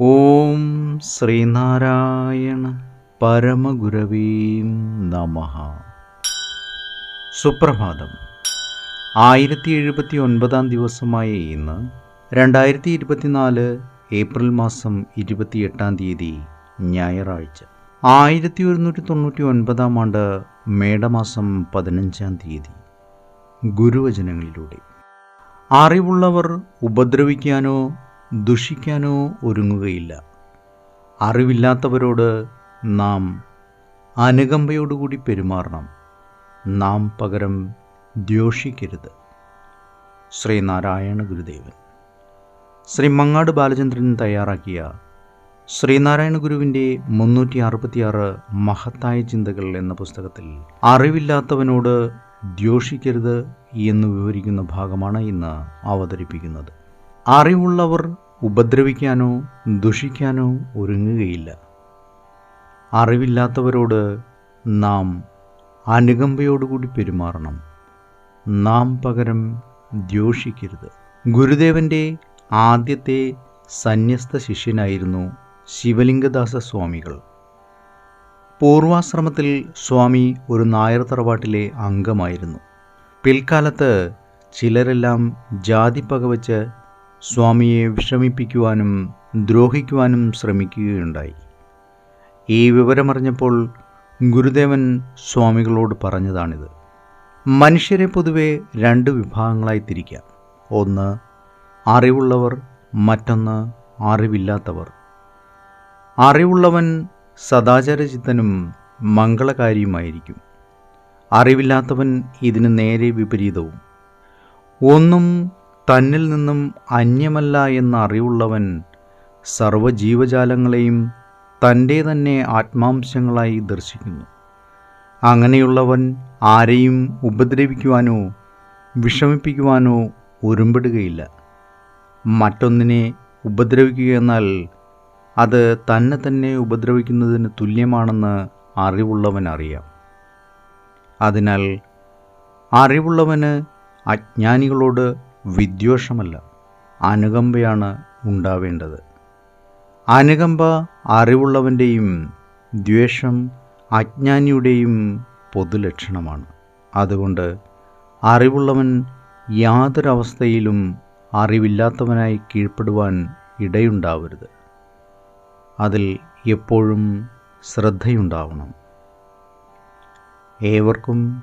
ഓം ശ്രീനാരായണ പരമഗുരവീം നമ. സുപ്രഭാതം. ആയിരത്തി എഴുപത്തി ഒൻപതാം ദിവസമായ ഇന്ന് രണ്ടായിരത്തി ഇരുപത്തിനാല് ഏപ്രിൽ മാസം ഇരുപത്തിയെട്ടാം തീയതി ഞായറാഴ്ച. ആയിരത്തി ഒരുന്നൂറ്റി തൊണ്ണൂറ്റി ഒൻപതാം ആണ്ട് മേടമാസം പതിനഞ്ചാം തീയതി ഗുരുവചനങ്ങളിലൂടെ. അറിവുള്ളവർ ഉപദ്രവിക്കാനോ ദുഷിക്കാനോ ഒരുങ്ങുകയില്ല. അറിവില്ലാത്തവരോട് നാം അനുകമ്പയോടുകൂടി പെരുമാറണം. നാം പകരം ദ്യോഷിക്കരുത് ശ്രീനാരായണ ഗുരുദേവൻ. ശ്രീ മങ്ങാട് ബാലചന്ദ്രൻ തയ്യാറാക്കിയ ശ്രീനാരായണ ഗുരുവിന്റെ മുന്നൂറ്റി അറുപത്തിയാറ് മഹത്തായ ചിന്തകൾ എന്ന പുസ്തകത്തിൽ അറിവില്ലാത്തവനോട് ദ്യോഷിക്കരുത് എന്ന് വിവരിക്കുന്ന ഭാഗമാണ് ഇന്ന് അവതരിപ്പിക്കുന്നത്. അറിവുള്ളവർ ഉപദ്രവിക്കാനോ ദുഷിക്കാനോ ഒരുങ്ങുകയില്ല. അറിവില്ലാത്തവരോട് നാം അനുകമ്പയോടുകൂടി പെരുമാറണം. നാം പകരം ദ്യോഷിക്കരുത് ഗുരുദേവന്റെ ആദ്യത്തെ സന്യസ്ത ശിഷ്യനായിരുന്നു ശിവലിംഗദാസ സ്വാമികൾ. പൂർവാശ്രമത്തിൽ സ്വാമി ഒരു നായർ തറവാട്ടിലെ അംഗമായിരുന്നു. പിൽക്കാലത്ത് ചിലരെല്ലാം ജാതി പകവച്ച് സ്വാമിയെ വിഷമിപ്പിക്കുവാനും ദ്രോഹിക്കുവാനും ശ്രമിക്കുകയുണ്ടായി. ഈ വിവരമറിഞ്ഞപ്പോൾ ഗുരുദേവൻ സ്വാമികളോട് പറഞ്ഞതാണിത്. മനുഷ്യരെ പൊതുവെ രണ്ട് വിഭാഗങ്ങളായി തിരിക്കാം. ഒന്ന് അറിവുള്ളവർ മറ്റൊന്ന് അറിവില്ലാത്തവർ. അറിവുള്ളവൻ സദാചാരചിത്തനും മംഗളകാരിയുമായിരിക്കും. അറിവില്ലാത്തവൻ ഇതിന് നേരെ വിപരീതവും. ഒന്നും തന്നിൽ നിന്നും അന്യമല്ല എന്ന അറിവുള്ളവൻ സർവജീവജാലങ്ങളെയും തന്റെ തന്നെ ആത്മാംശങ്ങളായി ദർശിക്കുന്നു. അങ്ങനെയുള്ളവൻ ആരെയും ഉപദ്രവിക്കുവാനോ വിഷമിപ്പിക്കുവാനോ ഒരുമ്പെടുകയില്ല. മറ്റൊന്നിനെ ഉപദ്രവിക്കുക എന്നാൽ അത് തന്നെ തന്നെ ഉപദ്രവിക്കുന്നതിന് തുല്യമാണെന്ന് അറിവുള്ളവൻ അറിയാം. അതിനാൽ അറിവുള്ളവന് അജ്ഞാനികളോട് വിദ്വേഷമല്ല. അനുകമ്പയാണ് ഉണ്ടാവേണ്ടത്. അനുകമ്പ അറിവുള്ളവന്റെയും ദ്വേഷം അജ്ഞാനിയുടെയും പൊതുലക്ഷണമാണ്. അതുകൊണ്ട് അറിവുള്ളവൻ യാതൊരവസ്ഥയിലും അറിവില്ലാത്തവനായി കീഴ്പ്പെടുവാൻ ഇടയുണ്ടാവരുത്. അതിൽ എപ്പോഴും ശ്രദ്ധയുണ്ടാവണം. ഏവർക്കും